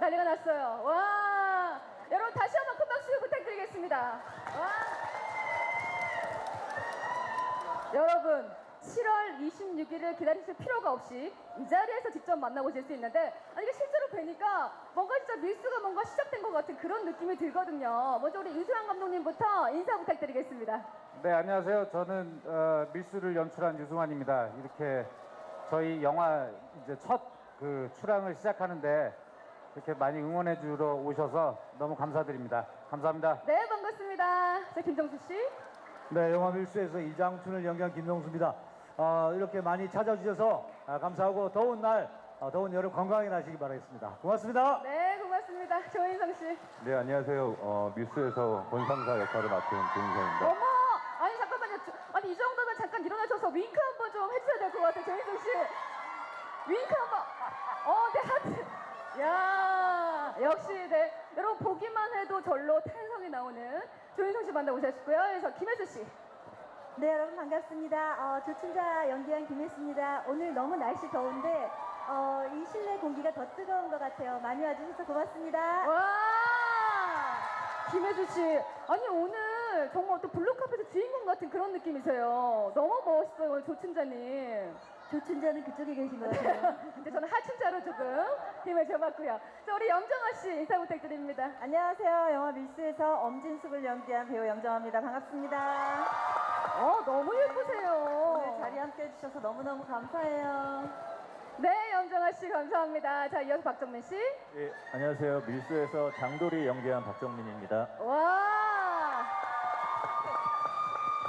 난리가 났어요. 와, 여러분 다시 한번 큰 박수 부탁드리겠습니다. 와. 여러분, 7월 26일을 기다리실 필요가 없이 이 자리에서 직접 만나보실 수 있는데, 아니, 실제로 뵈니까 뭔가 진짜 밀수가 뭔가 시작된 것 같은 그런 느낌이 들거든요. 먼저 우리 유수환 감독님부터 인사 부탁드리겠습니다. 네, 안녕하세요. 저는 어, 밀수를 연출한 유승환입니다. 이렇게 저희 영화 이제 첫 그 출항을 시작하는데 이렇게 많이 응원해 주러 오셔서 너무 감사드립니다. 감사합니다. 네, 반갑습니다. 자, 김정수 씨. 네, 영화 밀수에서 이장춘을 연기한 김동수입니다. 어, 이렇게 많이 찾아주셔서 아, 감사하고 더운 날, 어, 더운 여름 건강히 나시기 바라겠습니다. 고맙습니다. 네, 고맙습니다. 조인성 씨. 네, 안녕하세요. 어, 뉴스에서 본상사 역할을 맡은 조인성입니다. 어머! 아니 잠깐만요. 저- 아니 이 정도면 잠깐 일어나셔서 윙크 한 번 좀 해주셔야 될 것 같아요. 조인성 씨. 윙크 한 번. 어, 네 하트. 야, 해도 절로 탄성이 나오는 조인성 씨 만나보셨고요. 그래서 김혜수 씨. 네, 여러분 반갑습니다. 어, 조춘자 연기한 김혜수입니다. 오늘 너무 날씨 더운데 어, 이 실내 공기가 더 뜨거운 것 같아요. 많이 와주셔서 고맙습니다. 와! 김혜수 씨. 아니 오늘 정말 또 블루카펫의 주인공 같은 그런 느낌이세요. 너무 멋있어요, 오늘 조춘자님. 조춘자는 그쪽에 계신 것 같아요. 근데 저는 하춘자로 조금 힘을 줘봤고요. 자, 우리 염정아 씨 인사 부탁드립니다. 안녕하세요. 영화 밀수에서 엄진숙을 연기한 배우 염정아입니다. 반갑습니다. 어, 너무 예쁘세요. 오늘 자리 함께 해주셔서 너무너무 감사해요. 네, 염정아 씨 감사합니다. 자, 이어서 박정민 씨. 예, 안녕하세요. 밀수에서 장돌이 연기한 박정민입니다. 와,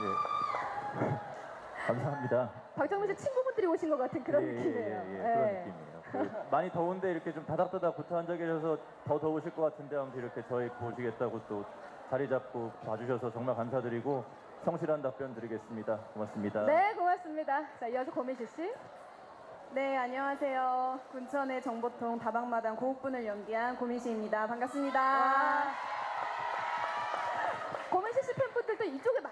예. 감사합니다. 박정민 씨 친구분들이 오신 것 같은 그런 예, 예, 느낌이에요. 예, 예, 네. 그런 느낌이에요. 그 많이 더운데 이렇게 좀 다닥다닥 붙어 앉아 계셔서 더 더우실 것 같은데 아무튼 이렇게 저희 보시겠다고 또 자리 잡고 봐주셔서 정말 감사드리고 성실한 답변 드리겠습니다. 고맙습니다. 네, 고맙습니다. 자, 이어서 고민실 씨. 네, 안녕하세요. 군천의 정보통 다방마당 고옥분을 연기한 고민시입니다. 반갑습니다. 고민실 씨 팬분들도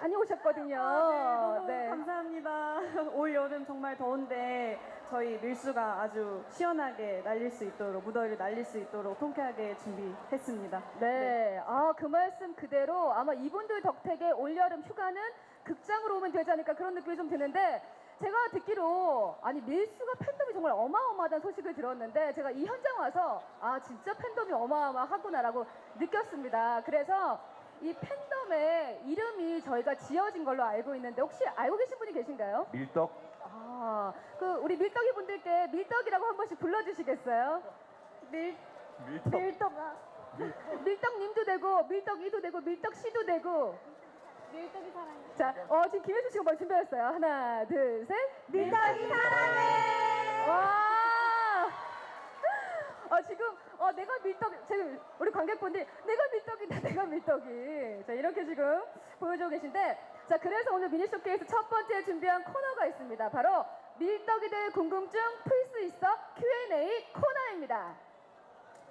이쪽에 많이 오셨거든요. 아, 너무 네. 감사합니다. 올 여름 정말 더운데 저희 밀수가 아주 시원하게 날릴 수 있도록 무더위를 날릴 수 있도록 통쾌하게 준비했습니다. 네. 아, 그 말씀 그대로 아마 이분들 덕택에 올 여름 휴가는 극장으로 오면 되지 않을까 그런 느낌이 좀 드는데 제가 듣기로 아니 밀수가 팬덤이 정말 어마어마하다는 소식을 들었는데 제가 이 현장 와서 아 진짜 팬덤이 어마어마하구나라고 느꼈습니다. 그래서 이 팬덤의 이름이 저희가 지어진 걸로 알고 있는데 혹시 알고 계신 분이 계신가요? 밀떡 아, 그 우리 밀떡이 분들께 밀떡이라고 한 번씩 불러주시겠어요? 밀 밀떡. 밀떡아. 밀떡님도 되고 밀떡이도 되고 밀떡씨도 되고. 밀떡이 사랑해. 자, 어 지금 김혜수 씨가 뭘 준비했어요? 하나, 둘, 셋. 밀떡이 사랑해. 와. 어 지금 어 내가 밀떡 지금 우리 관객분들이 내가 밀떡이다 내가 밀떡이. 자 이렇게 지금 보여주고 계신데 자 그래서 오늘 미니 쇼케이스 첫 번째 준비한 코너가 있습니다. 바로 밀떡이 될 궁금증 풀 수 있어 Q&A 코너입니다.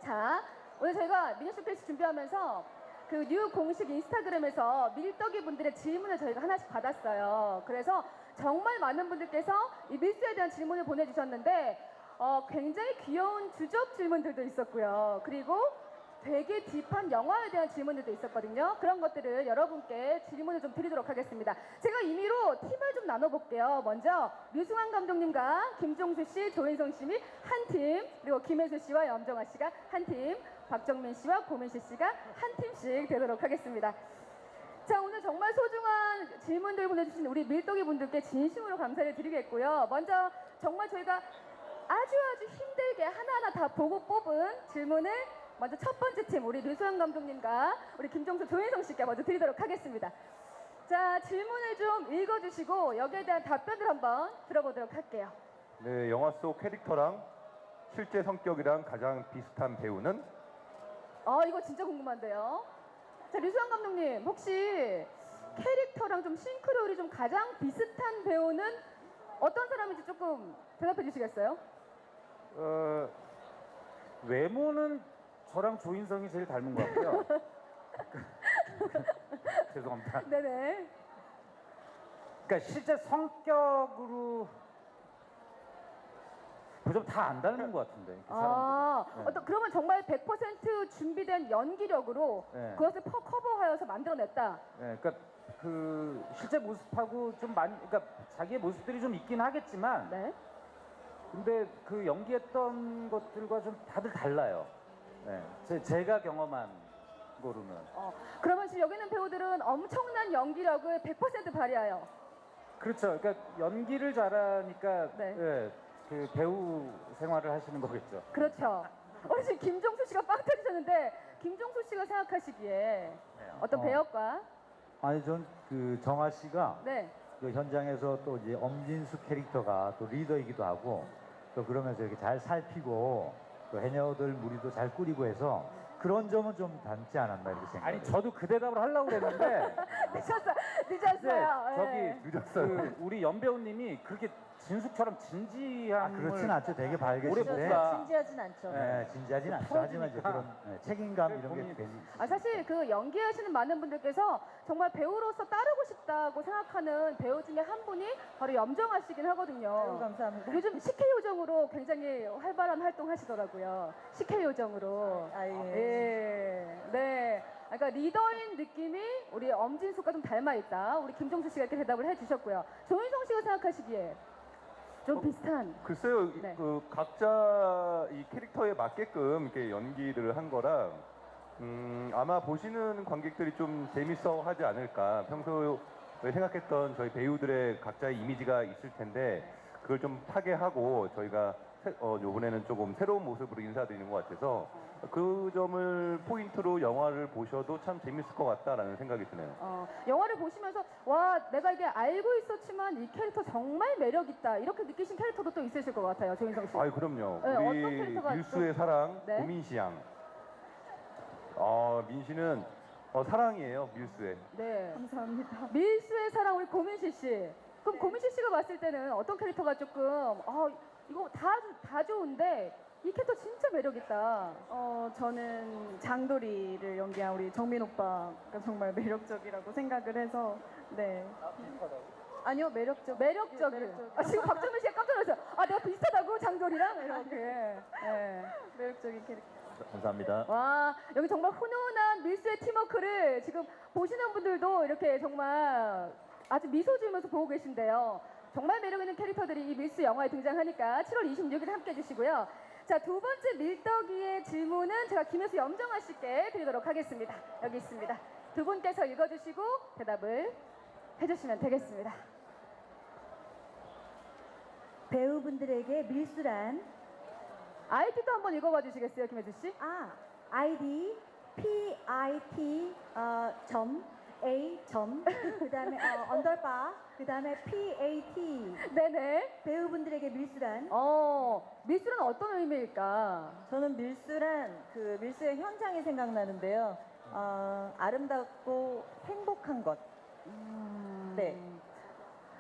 자, 오늘 저희가 미니 쇼케이스 준비하면서 그 뉴 공식 인스타그램에서 밀떡이 분들의 질문을 저희가 하나씩 받았어요. 그래서 정말 많은 분들께서 이 밀수에 대한 질문을 보내주셨는데 어, 굉장히 귀여운 주접 질문들도 있었고요. 그리고 되게 딥한 영화에 대한 질문들도 있었거든요. 그런 것들을 여러분께 질문을 좀 드리도록 하겠습니다. 제가 임의로 팀을 좀 나눠볼게요. 먼저 류승환 감독님과 김종수 씨, 조인성 씨이 한 팀, 그리고 김혜수 씨와 염정아 씨가 한 팀, 박정민 씨와 고민실 씨가 한 팀씩 되도록 하겠습니다. 자 오늘 정말 소중한 질문들 보내주신 우리 밀떡이 분들께 진심으로 감사를 드리겠고요. 먼저 정말 저희가 아주 아주 힘들게 하나하나 다 보고 뽑은 질문을 먼저 첫 번째 팀 우리 류소영 감독님과 우리 김종수 조인성 씨께 먼저 드리도록 하겠습니다. 자 질문을 좀 읽어주시고 여기에 대한 답변을 한번 들어보도록 할게요. 네, 영화 속 캐릭터랑 실제 성격이랑 가장 비슷한 배우는 어 이거 진짜 궁금한데요. 자 류수영 감독님 혹시 캐릭터랑 좀 싱크로율이 좀 가장 비슷한 배우는 어떤 사람인지 조금 대답해 주시겠어요? 어, 외모는 저랑 조인성이 제일 닮은 것 같고요. 죄송합니다. 네네. 그러니까 실제 성격으로 그좀 다 안다는 것 같은데. 그 사람들이. 아, 네. 어떤 그러면 정말 100% 준비된 연기력으로 네. 그것을 퍼, 커버하여서 만들어냈다. 네, 그러니까 그 실제 모습하고 좀 많이, 그러니까 자기의 모습들이 좀 있긴 하겠지만, 네. 근데 그 연기했던 것들과 좀 다들 달라요. 네, 제, 제가 경험한 거로는. 어, 그러면 지금 여기 있는 배우들은 엄청난 연기력을 100% 발휘하여. 그렇죠. 그러니까 연기를 잘하니까 네. 예, 그 배우 생활을 하시는 거겠죠. 그렇죠. 우리 지금 김종수 씨가 빵 터지셨는데 김종수 씨가 생각하시기에 어떤 어. 배역과 아니 전 그 정아 씨가 네. 그 현장에서 또 이제 엄진수 캐릭터가 또 리더이기도 하고 또 그러면서 이렇게 잘 살피고 또 해녀들 무리도 잘 꾸리고 해서 그런 점은 좀 닮지 않았나 이렇게 생각해요. 아니 저도 그 대답을 하려고 그랬는데 늦었어, 네, 늦었어요. 저기 예. 늦었어요. 그 우리 연배우님이 그렇게 진숙처럼 아, 진지함을 그렇진 않죠. 되게 오래 밝으신데 보다 진지하진 않죠. 네, 진지하진 않죠. 하지만 이제 그런 네, 책임감 이런 게 고민이 괜히 아 사실 그 연기하시는 많은 분들께서 정말 배우로서 따르고 싶다고 생각하는 배우 중에 한 분이 바로 염정아 씨긴 하거든요. 감사합니다. 요즘 식혜 요정으로 굉장히 활발한 활동하시더라고요. 식혜 요정으로. 아, 예. 예. 네. 그러니까 리더인 느낌이 우리 엄진숙과 좀 닮아 있다. 우리 김종수 씨가 이렇게 대답을 해주셨고요. 조인성 씨가 생각하시기에 좀 비슷한. 글쎄요, 이- 네. 그 각자 이 캐릭터에 맞게끔 이렇게 연기를 한 거라 음, 아마 보시는 관객들이 좀 재밌어 하지 않을까. 평소에 생각했던 저희 배우들의 각자의 이미지가 있을 텐데 그걸 좀 타개하고 저희가 새- 어, 요번에는 조금 새로운 모습으로 인사드리는 것 같아서 그 점을 포인트로 영화를 보셔도 참 재밌을 것 같다라는 생각이 드네요. 어, 영화를 보시면서 와 내가 이게 알고 있었지만 이 캐릭터 정말 매력 있다 이렇게 느끼신 캐릭터도 또 있으실 것 같아요 조인성 씨. 아유 그럼요. 네, 어떤 우리 캐릭터가 밀수의 사랑 네. 고민시 양. 어, 민 씨는 어, 사랑이에요 밀수의. 네. 감사합니다. 밀수의 사랑 우리 고민실 씨. 그럼 고민실 씨가 봤을 때는 어떤 캐릭터가 조금 아 이거 다 다 좋은데 이 캐릭터 진짜 매력 있다. 어, 저는 장도리를 연기한 우리 정민 오빠가 정말 매력적이라고 생각을 해서 네. 아니요 매력적 매력적인. 매력적. 아, 지금 박정민 씨가 깜짝 놀랐어요. 아 내가 비슷하다고 장돌이랑 이렇게. 네. 매력적인 캐릭터. 감사합니다. 와 여기 정말 훈훈한 밀수의 팀워크를 지금 보시는 분들도 이렇게 정말 아주 미소 지으면서 보고 계신데요. 정말 매력 있는 캐릭터들이 이 밀수 영화에 등장하니까 7월 26일 함께 해주시고요. 자 두 번째 밀떡이의 질문은 제가 김혜수 염정아 씨께 드리도록 하겠습니다. 여기 있습니다. 두 분께서 읽어주시고 대답을 해주시면 되겠습니다. 배우분들에게 밀수란 아이티도 한번 읽어봐 주시겠어요, 김혜수 씨? 아 아이디 P I T 어, 점 A 점 그 다음에 어, 언더바 그 다음에 P A T 네네. 배우분들에게 밀수란 어 밀수는 어떤 의미일까? 저는 밀수란 그 밀수의 현장이 생각나는데요. 어, 아름답고 행복한 것. 네.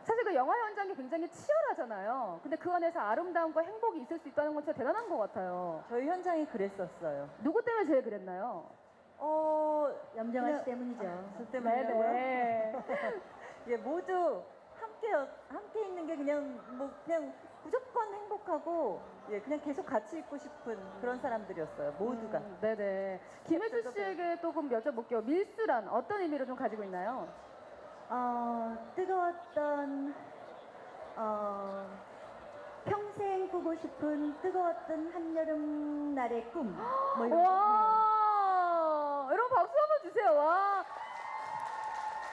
사실 그 영화 현장이 굉장히 치열하잖아요. 근데 그 안에서 아름다움과 행복이 있을 수 있다는 건 진짜 대단한 것 같아요. 저희 현장이 그랬었어요. 누구 때문에 제일 그랬나요? 어, 염정아 씨 때문이죠. 저 때문이라고요? 네네. 예, 모두 함께 함께 있는 게 그냥 뭐 그냥 무조건 행복하고 예, 그냥 계속 같이 있고 싶은 그런 사람들이었어요. 모두가. 음, 네네. 김혜수 씨에게 또 그럼 여쭤볼게요. 밀수란 어떤 의미를 좀 가지고 있나요? 어, 뜨거웠던 어, 평생 꾸고 싶은 뜨거웠던 한여름 날의 꿈. 뭐 이런 거. 와, 여러분 박수 한번 주세요. 와.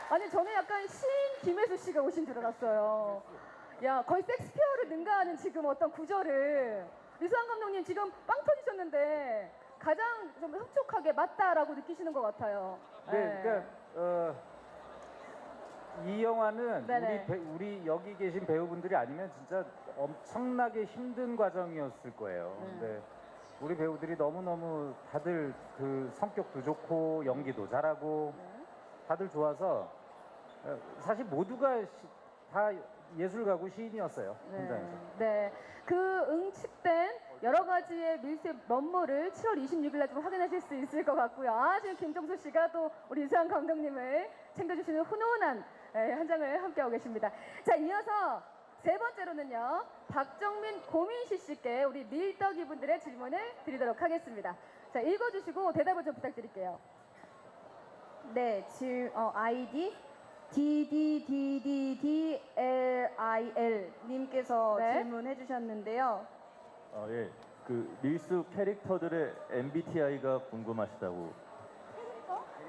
아니 저는 약간 시인 김혜수 씨가 오신 줄 알았어요. 야 거의 섹스피어를 능가하는 지금 어떤 구절을 류수환 감독님 지금 빵 터지셨는데 가장 좀 흡족하게 맞다라고 느끼시는 것 같아요. 네, 그러니까 어, 이 영화는 네네. 우리, 배- 우리 여기 계신 배우분들이 아니면 진짜 엄청나게 힘든 과정이었을 거예요. 네. 우리 배우들이 너무 너무 다들 그 성격도 좋고 연기도 잘하고 네. 다들 좋아서 어, 사실 모두가 시- 다 예술가고 시인이었어요 현장에서. 네. 그 응축된 여러 가지의 밀수의 면모를 7월 26일 날 좀 확인하실 수 있을 것 같고요. 아, 지금 김종수 씨가 또 우리 이수환 감독님을 챙겨주시는 훈훈한 예, 현장을 함께하고 계십니다. 자, 이어서 세 번째로는요. 박정민 고민시 씨께 우리 밀떡이 분들의 질문을 드리도록 하겠습니다. 자, 읽어주시고 대답을 좀 부탁드릴게요. 네, 질, 어, 아이디 DDDDDLIL 님께서 네. 질문해 주셨는데요. 어, 예. 그 밀수 캐릭터들의 MBTI가 궁금하시다고.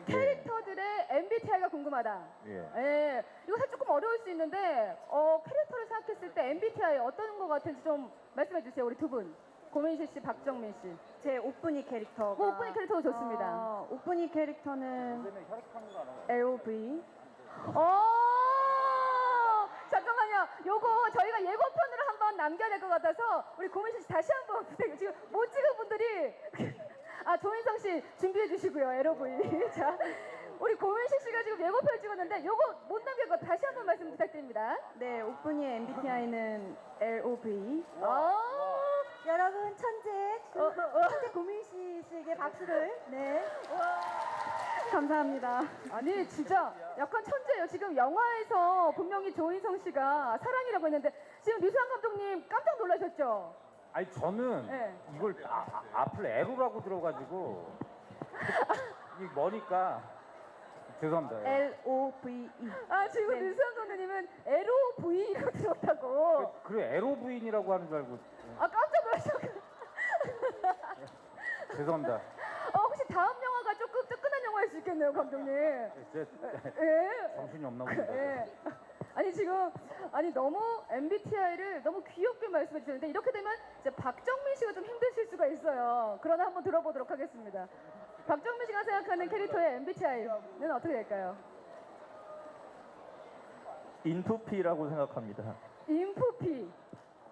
캐릭터들의 MBTI가 궁금하다. 예. 예, 이거 사실 조금 어려울 수 있는데 어, 캐릭터를 생각했을 때 MBTI 어떤 것 같은지 좀 말씀해 주세요. 우리 두 분. 고민시 씨, 박정민 씨. 제 오프니 캐릭터가 뭐 오프닝 캐릭터도 좋습니다. 어, 오프니 캐릭터는 LOV 어! 잠깐만요. 요거 저희가 예고편으로 한번 남겨야 될 것 같아서 우리 고민시 씨 다시 한번 부탁해요. 지금 못 찍은 분들이 아 조인성 씨 준비해 주시고요. LOV. 자, 우리 고민시 씨가 지금 예고편 찍었는데 요거 못 남길 것 다시 한 번 말씀 부탁드립니다. 네, 오프니의 MBTI는 LOV 어! 여러분 천재 어, 어. 천재 고민씨 씨에게 박수를 네. 감사합니다. 아니 진짜 약간 천재예요. 지금 영화에서 분명히 조인성 씨가 사랑이라고 했는데 지금 류수환 감독님 깜짝 놀라셨죠? 아니 저는 네. 이걸 아, 아, 앞을 에로라고 들어가지고 이 머니까 죄송합니다. 예. LOVE 아 지금 네. 류수환 감독님은 LOV로 들었다고. 그, 그 에로 부인이라고 하는 줄 알고 아 깜짝 놀라셨고. 죄송합니다. 어 혹시 다음 영화가 조금 뜨끈한 영화일 수 있겠네요, 감독님. 제 예. 정신이 없나 봅니다. 예. 아니 지금 아니 너무 MBTI를 너무 귀엽게 말씀해 주셨는데 이렇게 되면 이제 박정민 씨가 좀 힘드실 수가 있어요. 그러나 한번 들어보도록 하겠습니다. 박정민 씨가 생각하는 캐릭터의 MBTI는 어떻게 될까요? 인투피라고 생각합니다. 인프피.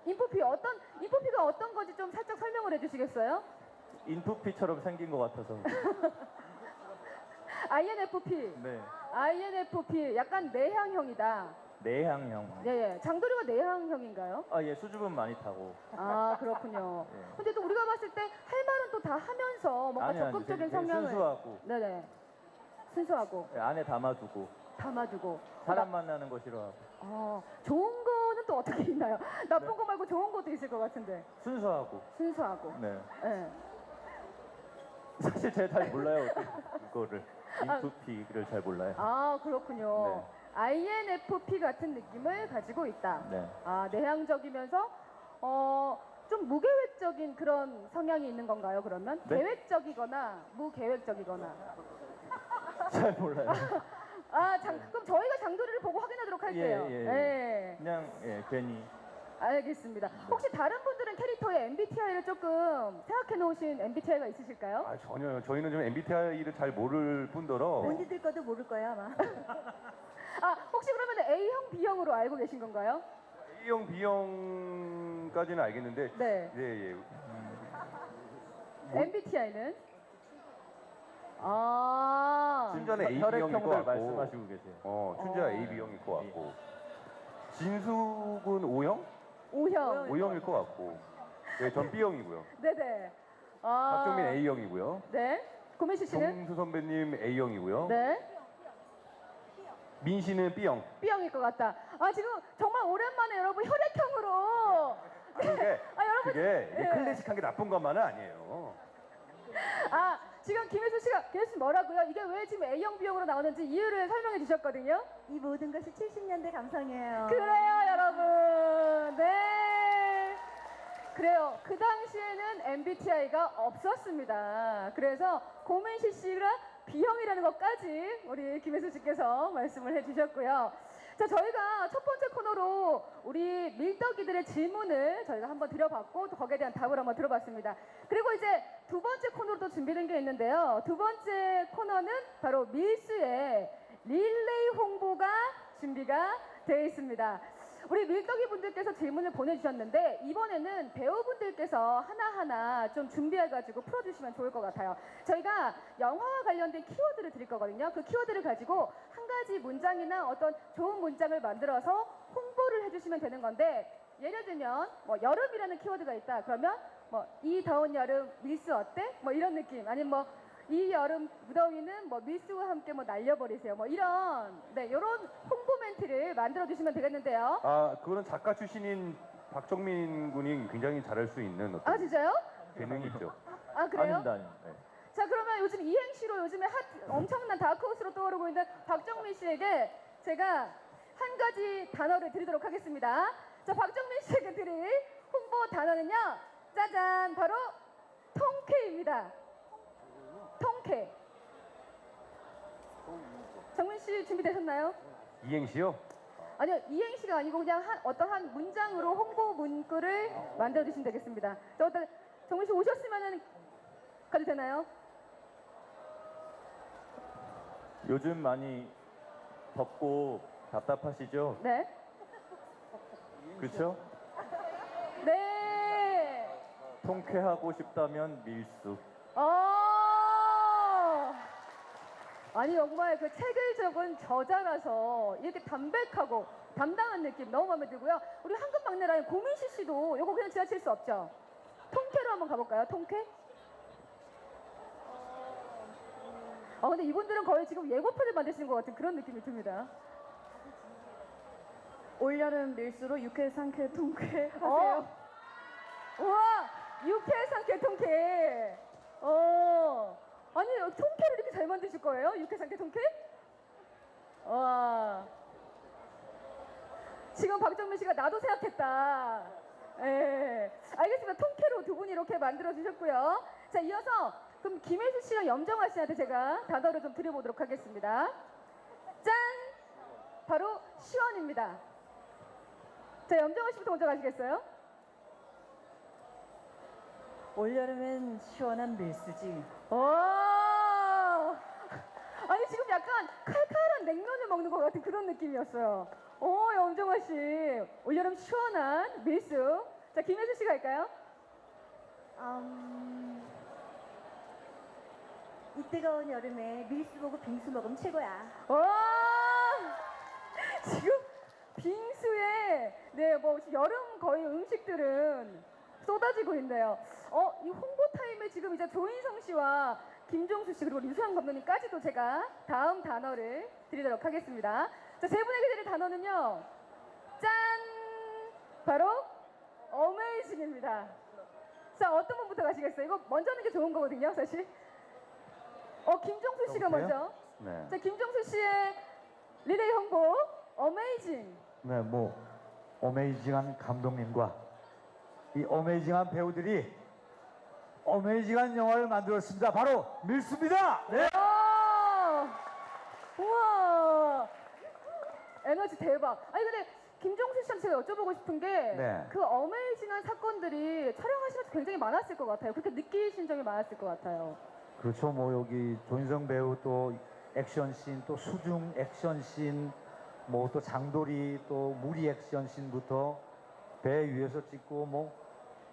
인프피 어떤 인프피가 어떤 건지 좀 살짝 설명을 해주시겠어요? 인투피처럼 생긴 것 같아서. INFP. 네. INFP 약간 내향형이다. 내향형. 예, 예. 장도리가 내향형인가요? 아, 예, 수줍음 많이 타고. 아 그렇군요. 예. 근데 또 우리가 봤을 때 할 말은 또 다 하면서 뭔가 아니, 아니, 적극적인 되게 성향을 순수하고 네네 순수하고 예, 안에 담아두고 담아두고 사람 만나는 거 싫어하고 어, 좋은 거는 또 어떻게 있나요? 나쁜 네. 거 말고 좋은 것도 있을 것 같은데 순수하고. 순수하고 네. 예. 사실 제가 잘 몰라요. 이거를 인투피를 잘 몰라요. 아 그렇군요. 네. INFP 같은 느낌을 가지고 있다. 네. 아 내향적이면서 어. 좀 무계획적인 그런 성향이 있는 건가요, 그러면? 네? 계획적이거나 무계획적이거나. 잘 몰라요. 아, 장, 그럼 저희가 장도리를 보고 확인하도록 할게요. 예, 예, 예. 그냥 예, 괜히 알겠습니다. 혹시 다른 분들은 캐릭터의 MBTI를 조금 생각해 놓으신 MBTI가 있으실까요? 아 전혀요. 저희는 좀 MBTI를 잘 모를 뿐더러 본인들 것도 모를 거예요 아마. 아, 혹시 그러면 A형, B형으로 알고 계신 건가요? A형, B형까지는 알겠는데 네. 예, 예. MBTI는? 아, 춘자는 A, 것 형들 같고 말씀하시고 계세요. 어, 춘자 어. A, B형일 것 같고 진숙은 O형? O형. O형일 것 같고 네, 전 B형이고요. 네네. 아, 박정민 A형이고요. 네. 고민씨 씨는? 정수 선배님 A형이고요. 네. 민 씨는 B형. B형일 것 같다. 아, 지금 정말 오랜만에 여러분 혈액형으로. 아니, 그게 아, 여러분. 그게 예. 클래식한 게 나쁜 것만은 아니에요. 아, 지금 김혜수 씨가, 김혜수 씨 뭐라고요? 이게 왜 지금 A형, B형으로 나오는지 이유를 설명해 주셨거든요. 이 모든 것이 70년대 감성이에요. 그래요, 여러분. 네. 그래요. 그 당시에는 MBTI가 없었습니다. 그래서 고민시 씨가 B형이라는 것까지 우리 김혜수 씨께서 말씀을 해주셨고요. 자, 저희가 첫 번째 코너로 우리 밀떡이들의 질문을 저희가 한번 드려봤고 또 거기에 대한 답을 한번 들어봤습니다. 그리고 이제 두 번째 코너로 또 준비된 게 있는데요. 두 번째 코너는 바로 밀수의 릴레이 홍보가 준비가 되어 있습니다. 우리 밀떡이 분들께서 질문을 보내주셨는데 이번에는 배우분들께서 하나하나 좀 준비해가지고 풀어주시면 좋을 것 같아요. 저희가 영화와 관련된 키워드를 드릴 거거든요. 그 키워드를 가지고 한 가지 문장이나 어떤 좋은 문장을 만들어서 홍보를 해주시면 되는 건데 예를 들면 뭐 여름이라는 키워드가 있다. 그러면 뭐 이 더운 여름 밀수 어때? 뭐 이런 느낌. 아니면 뭐 이 여름 무더위는 뭐 밀수와 함께 뭐 날려버리세요. 뭐 이런 네 이런 홍보 멘트를 만들어 주시면 되겠는데요. 아 그거는 작가 출신인 박정민 군이 굉장히 잘할 수 있는 어떤 아 진짜요? 재능이 있죠. 아 그래요? 아닙니다. 아닙니다. 네. 자 그러면 요즘 이행시로 요즘에 핫 엄청난 다크호스로 떠오르고 있는 박정민 씨에게 제가 한 가지 단어를 드리도록 하겠습니다. 자 박정민 씨에게 드릴 홍보 단어는요. 짜잔 바로 통쾌입니다. 통쾌. 정민 씨 준비되셨나요? 이행시요? 아니요 이행시가 아니고 그냥 한, 어떤 한 문장으로 홍보 문구를 만들어 주시면 되겠습니다. 저 어떤 정민 씨 오셨으면은 가도 되나요? 요즘 많이 덥고 답답하시죠? 네. 그렇죠? 네. 통쾌하고 싶다면 밀수. 어. 아니 정말 그 책을 적은 저자라서 이렇게 담백하고 담당한 느낌 너무 마음에 들고요. 우리 황금 막내라인 고민시 씨도 이거 그냥 지나칠 수 없죠. 통쾌로 한번 가볼까요? 통쾌? 아 근데 이분들은 거의 지금 예고편을 만드시는 것 같은 그런 느낌이 듭니다. 올여름 밀수로 유쾌 상쾌 통쾌 하세요. 어. 우와 육회 상쾌 통쾌. 어. 아니 통쾌를 이렇게 잘 만드실 거예요? 육회 상쾌 통쾌? 와. 지금 박정민 씨가 나도 생각했다. 예. 알겠습니다. 통쾌로 두 분이 이렇게 만들어 주셨고요. 자 이어서 그럼 김혜수 씨랑 염정아 씨한테 제가 단어를 좀 드려보도록 하겠습니다. 짠! 바로 시원입니다. 자 염정아 씨부터 먼저 가시겠어요? 올여름엔 시원한 밀수지. 와! 아니 지금 약간 칼칼한 냉면을 먹는 것 같은 그런 느낌이었어요. 오 염정아 씨 올여름 시원한 밀수. 자 김혜수 씨 갈까요? 음, 이 뜨거운 여름에 밀수 보고 빙수 먹으면 최고야. 와! 지금 빙수에 네 뭐 여름 거의 음식들은 쏟아지고 있네요. 어 이 홍보 타임에 지금 이제 조인성 씨와 김종수 씨 그리고 류수환 감독님까지도 제가 다음 단어를 드리도록 하겠습니다. 자 세 분에게 드릴 단어는요. 짠! 바로 어메이징입니다. 자 어떤 분부터 가시겠어요? 이거 먼저 하는 게 좋은 거거든요, 사실. 어 김종수 씨가 여보세요? 먼저. 네. 자 김종수 씨의 리레이 홍보 어메이징. 네, 뭐 어메이징한 감독님과 이 어메이징한 배우들이 어메이징한 영화를 만들었습니다. 바로 밀수입니다. 네. 와! 우와! 에너지 대박. 아니 근데 김종수 씨한테 제가 여쭤보고 싶은 게 그 네. 어메이징한 사건들이 촬영하시면서 굉장히 많았을 것 같아요. 그렇게 느끼신 점이 많았을 것 같아요. 그렇죠. 뭐 여기 조인성 배우 또 액션 씬, 또 수중 액션 씬, 뭐 또 장돌이 또 무리 액션 씬부터 배 위에서 찍고 뭐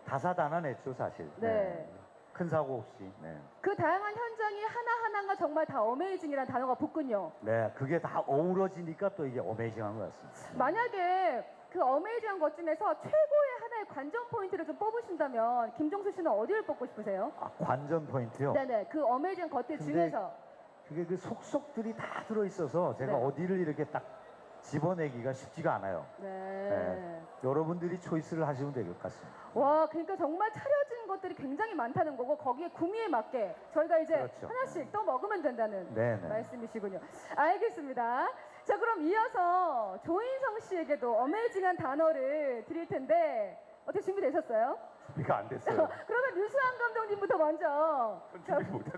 다사다난했죠 사실. 네. 큰 사고 없이. 네. 그 다양한 현장이 하나하나가 정말 다 어메이징이라는 단어가 붙군요. 네, 그게 다 어우러지니까 또 이게 어메이징한 것 같습니다. 만약에 그 어메이징한 것 중에서 최고의 하나의 관전 포인트를 좀 뽑으신다면 김종수 씨는 어디를 뽑고 싶으세요? 아, 관전 포인트요. 네네 그 어메이징 것들 근데 중에서 그게 그 속속들이 다 들어 있어서 제가 네. 어디를 이렇게 딱 집어내기가 쉽지가 않아요. 네. 여러분들이 초이스를 하시면 될 것 같습니다. 와 그러니까 정말 차려진 것들이 굉장히 많다는 거고 거기에 구미에 맞게 저희가 이제 그렇죠. 하나씩 또 먹으면 된다는 네, 네. 말씀이시군요. 알겠습니다. 자 그럼 이어서 조인성 씨에게도 어메이징한 단어를 드릴 텐데 어떻게 준비되셨어요? 준비가 안 됐어요. 그러면 류수환 감독님부터 먼저 자, 준비 못했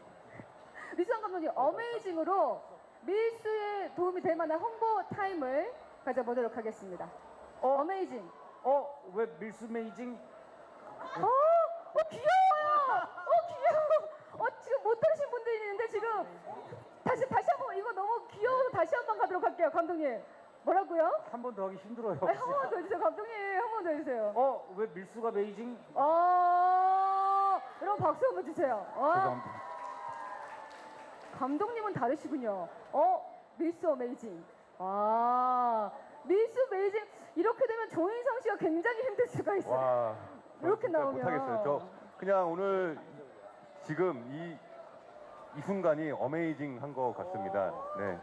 류수환 감독님 어메이징으로 밀수에 도움이 될 만한 홍보 타임을 가져보도록 하겠습니다. 어, 어메이징. 어, 왜 밀수 메이징? 어, 어 귀여워요. 어 귀여워. 어 지금 못하신 분들이 있는데 지금 다시 다시 한번 이거 너무 귀여워서 다시 한 번 가도록 할게요, 감독님. 뭐라고요? 한 번 더 하기 힘들어요. 아, 한번 더 해주세요, 감독님. 한 번 더 해주세요. 어, 왜 밀수가 메이징? 어, 여러분 박수 한번 주세요. 어, 죄송합니다. 감독님은 다르시군요. 어, 미스 어메이징. 아, 미스 메이징. 이렇게 되면 조인성 씨가 굉장히 힘들 수가 있어요. 와. 저 이렇게 진짜 나오면. 못하겠어요. 저 그냥 오늘 지금 이 이 순간이 어메이징한 것 같습니다. 네.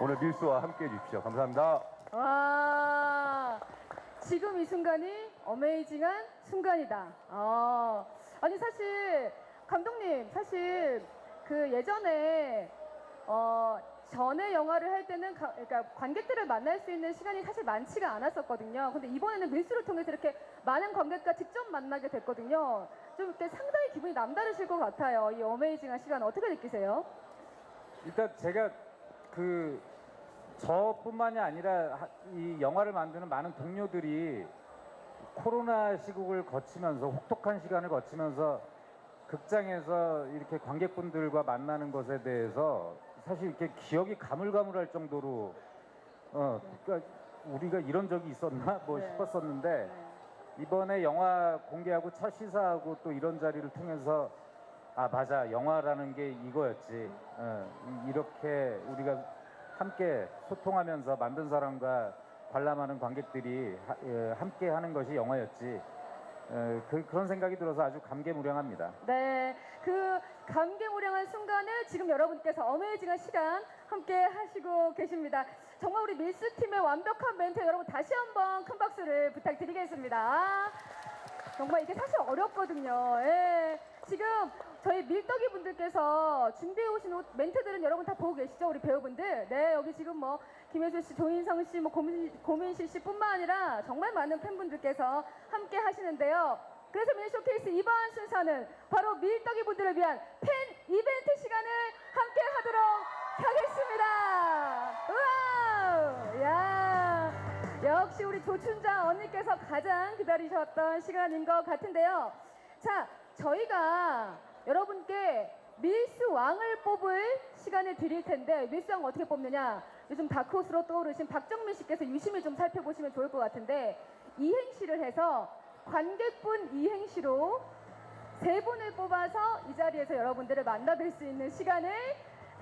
오늘 밀수와 함께 해 주십시오. 감사합니다. 와, 지금 이 순간이 어메이징한 순간이다. 아, 아니 사실 감독님 사실 그 예전에 어 전에 영화를 할 때는 가- 그러니까 관객들을 만날 수 있는 시간이 사실 많지가 않았었거든요. 근데 이번에는 밀수를 통해서 이렇게 많은 관객과 직접 만나게 됐거든요. 좀 이렇게 상당히 기분이 남다르실 것 같아요. 이 어메이징한 시간 어떻게 느끼세요? 일단 제가 그 저뿐만이 아니라 하- 이 영화를 만드는 많은 동료들이 코로나 시국을 거치면서 혹독한 시간을 거치면서 극장에서 이렇게 관객분들과 만나는 것에 대해서 사실 이렇게 기억이 가물가물할 정도로 어 그러니까 우리가 이런 적이 있었나? 뭐 네. 싶었었는데 이번에 영화 공개하고 첫 시사하고 또 이런 자리를 통해서 아 맞아. 영화라는 게 이거였지. 어, 이- 이렇게 우리가 함께 소통하면서 만든 사람과 관람하는 관객들이 하- 예, 함께 하는 것이 영화였지 어, 그, 그런 생각이 들어서 아주 감개무량합니다. 네, 그 감개무량한 순간을 지금 여러분께서 어메이징한 시간 함께 하시고 계십니다. 정말 우리 밀스 팀의 완벽한 멘트 여러분 다시 한번 큰 박수를 부탁드리겠습니다. 정말 이게 사실 어렵거든요. 예. 저희 밀떡이 분들께서 준비해 오신 옷, 멘트들은 여러분 다 보고 계시죠? 우리 배우분들. 네, 여기 지금 뭐 김혜수 씨, 조인성 씨, 뭐 고민, 고민실 씨뿐만 아니라 정말 많은 팬분들께서 함께 하시는데요. 그래서 밀 쇼케이스 이번 순서는 바로 밀떡이 분들을 위한 팬 이벤트 시간을 함께 하도록 하겠습니다. 우와! 야! 역시 우리 조춘자 언니께서 가장 기다리셨던 시간인 것 같은데요. 자, 저희가 여러분께 밀스 왕을 뽑을 시간을 드릴 텐데 밀스 왕 어떻게 뽑느냐? 요즘 다크호스로 떠오르신 박정민 씨께서 유심히 좀 살펴보시면 좋을 것 같은데 이행시를 해서 관객분 이행시로 세 분을 뽑아서 이 자리에서 여러분들을 만나뵐 수 있는 시간을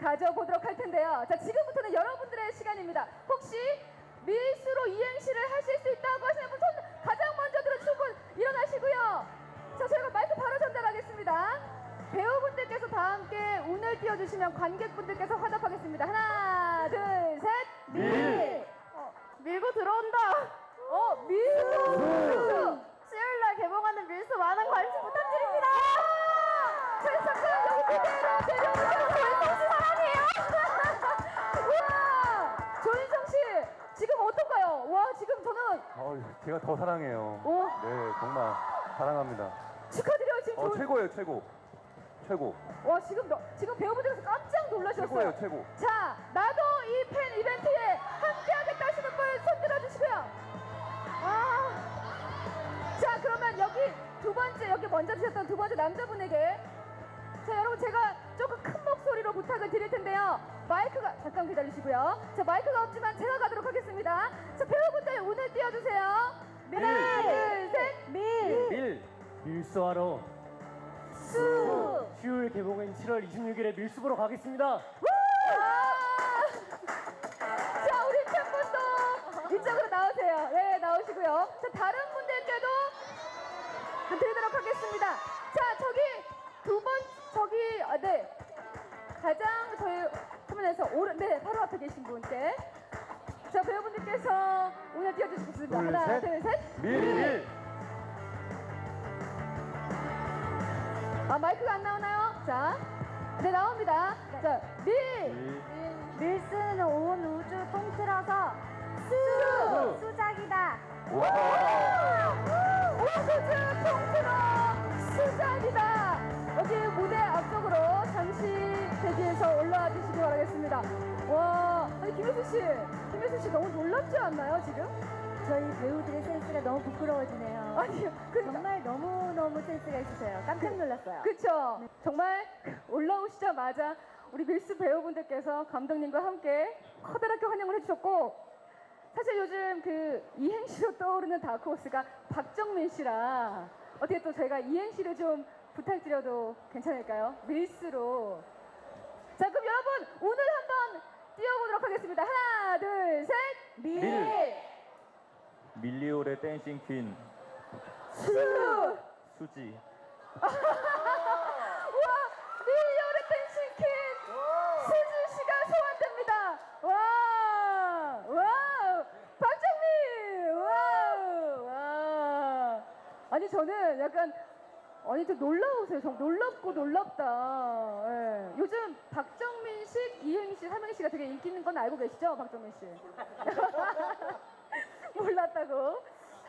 가져보도록 할 텐데요. 자, 지금부터는 여러분들의 시간입니다. 혹시 밀수 최고예요, 최고. 최고. 와 지금 너, 지금 배우분들께서 깜짝 놀라셨어요. 최고예요, 최고. 자, 나도 이 팬 이벤트에 함께하겠다 하시는 분 손 들어 주시고요. 아, 자 그러면 여기 두 번째 여기 먼저 주셨던 두 번째 남자분에게 자 여러분 제가 조금 큰 목소리로 부탁을 드릴 텐데요. 마이크가 잠깐 기다리시고요. 자 마이크가 없지만 제가 가도록 하겠습니다. 자 배우분들 운을 띄워주세요. 하나, 둘, 셋, 밀, 밀 밀수하러 수. 수요일 개봉인 7월 26일에 밀수 보러 가겠습니다. 아! 자, 우리 팬분도 이쪽으로 나오세요. 네, 나오시고요. 자, 다른 분들께도 좀 드리도록 하겠습니다. 자, 저기 두 번, 저기, 아, 네. 가장 저희 화면에서 오른, 네, 바로 앞에 계신 분께. 자, 배우분들께서 오늘 띄워주시겠습니다. 둘, 하나, 셋. 둘, 셋. 밀, 밀. 아, 마이크가 안 나오나요? 자, 네, 나옵니다. 자, 밀. 밀스는 온 우주 통틀어서 수! 수작이다. 와. 오수주 통틀어 수작이다. 여기 무대 앞쪽으로 잠시 대기해서 올라와 주시기 바라겠습니다. 와, 아니 김혜수 씨, 김혜수 씨 너무 놀랍지 않나요 지금? 저희 배우들의 센스가 너무 부끄러워지네요. 아니, 그러니까 정말 너무 너무 센스가 있으세요. 깜짝 놀랐어요. 그쵸? 정말 올라오시자마자 우리 밀스 배우분들께서 감독님과 함께 커다랗게 환영을 해주셨고 사실 요즘 그 이행시로 떠오르는 다크호스가 박정민 씨라 어떻게 또 저희가 이행시를 좀 부탁드려도 괜찮을까요? 밀스로 자 그럼 여러분 오늘 한번 띄워보도록 하겠습니다 하나 둘 셋 밀, 밀. 밀리올의 댄싱 퀸 수 솔직히. 와, 밀려르텐 치킨 세준 씨가 소환됩니다. 와, 와, 박정민, 와우 와 아니 저는 약간 아니 좀 놀라우세요. 정 놀랍고 놀랍다. 예. 요즘 박정민식, 이행식, 삼행시가 되게 인기 있는 건 알고 계시죠, 박정민 씨? 몰랐다고.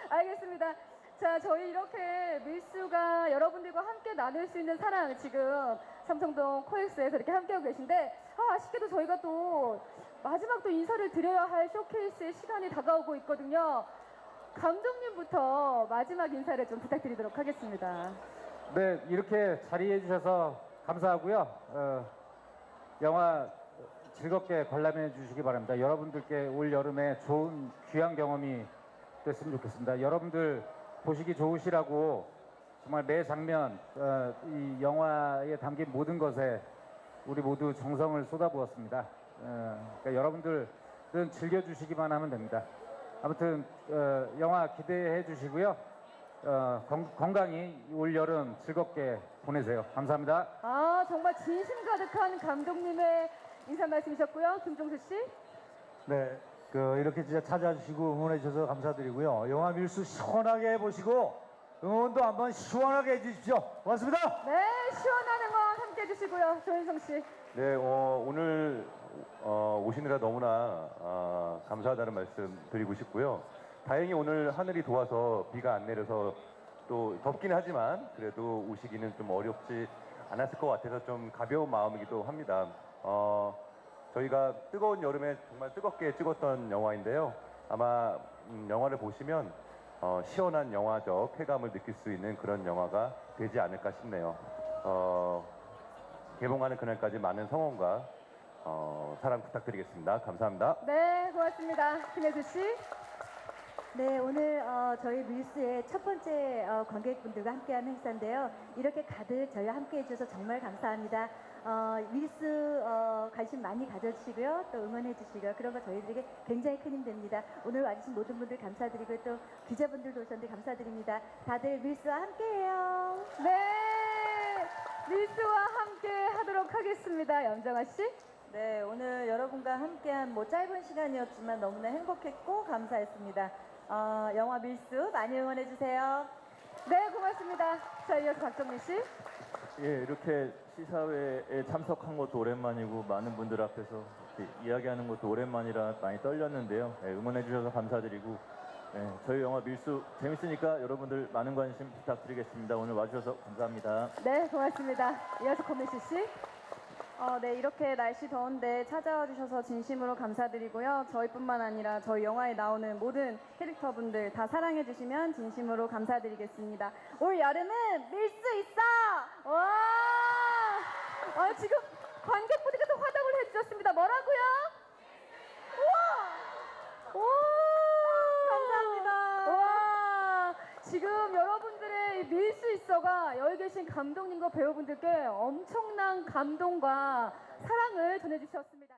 알겠습니다. 자, 저희 이렇게 밀수가 여러분들과 함께 나눌 수 있는 사랑 지금 삼성동 코엑스에서 이렇게 함께하고 계신데 아, 아쉽게도 저희가 또 마지막 또 인사를 드려야 할 쇼케이스의 시간이 다가오고 있거든요. 감독님부터 마지막 인사를 좀 부탁드리도록 하겠습니다. 네, 이렇게 자리해 주셔서 감사하고요. 어, 영화 즐겁게 관람해 주시기 바랍니다. 여러분들께 올 여름에 좋은 귀한 경험이 됐으면 좋겠습니다. 여러분들 보시기 좋으시라고 정말 매 장면 어, 이 영화에 담긴 모든 것에 우리 모두 정성을 쏟아부었습니다. 어, 그러니까 여러분들은 즐겨주시기만 하면 됩니다. 아무튼 어, 영화 기대해 주시고요. 어, 건, 건강히 올 여름 즐겁게 보내세요. 감사합니다. 아 정말 진심 가득한 감독님의 인사 말씀이셨고요. 김종수 씨. 네, 그 이렇게 진짜 찾아주시고 응원해 주셔서 감사드리고요. 영화 밀수 시원하게 보시고 응원도 한번 시원하게 해주십시오. 고맙습니다. 네 시원한 응원 함께 해주시고요. 조인성 씨. 네, 어, 오늘 어, 오시느라 너무나 아, 감사하다는 말씀 드리고 싶고요. 다행히 오늘 하늘이 도와서 비가 안 내려서 또 덥긴 하지만 그래도 오시기는 좀 어렵지 않았을 것 같아서 좀 가벼운 마음이기도 합니다. 어, 저희가 뜨거운 여름에 정말 뜨겁게 찍었던 영화인데요. 아마 음, 영화를 보시면 어, 시원한 영화적 쾌감을 느낄 수 있는 그런 영화가 되지 않을까 싶네요. 어, 개봉하는 그날까지 많은 성원과 어, 사랑 부탁드리겠습니다. 감사합니다. 네 고맙습니다. 김혜수 씨. 네, 오늘 어, 저희 밀수의 첫 번째 어, 관객분들과 함께하는 행사인데요. 이렇게 가득 저희와 함께해 주셔서 정말 감사합니다. 어, 밀수 어, 관심 많이 가져주시고요. 또 응원해 주시고요. 그런 거 저희들에게 굉장히 큰 힘 됩니다. 오늘 와주신 모든 분들 감사드리고 또 기자분들도 오셨는데 감사드립니다. 다들 밀수와 함께해요. 네 밀수와 함께 하도록 하겠습니다. 염정아 씨. 네, 오늘 여러분과 함께한 뭐 짧은 시간이었지만 너무나 행복했고 감사했습니다. 어, 영화 밀수 많이 응원해 주세요. 네 고맙습니다. 자 이어서 박정민 씨. 예, 이렇게 시사회에 참석한 것도 오랜만이고 많은 분들 앞에서 이야기하는 것도 오랜만이라 많이 떨렸는데요. 예, 응원해 주셔서 감사드리고 예, 저희 영화 밀수 재밌으니까 여러분들 많은 관심 부탁드리겠습니다. 오늘 와주셔서 감사합니다. 네 고맙습니다. 이어서 고민수 씨. 어, 네, 이렇게 날씨 더운데 찾아와 주셔서 진심으로 감사드리고요. 저희뿐만 아니라 저희 영화에 나오는 모든 캐릭터분들 다 사랑해 주시면 진심으로 감사드리겠습니다. 올 여름은 밀 수 있어! 와! 아, 지금 관객분들께서 화답을 해주셨습니다. 뭐라고요? 우와! 와! 감사합니다. 와! 지금 여러분들 의밀수 있어가 여기 계신 감독님과 배우분들께 엄청난 감동과 사랑을 전해주셨습니다.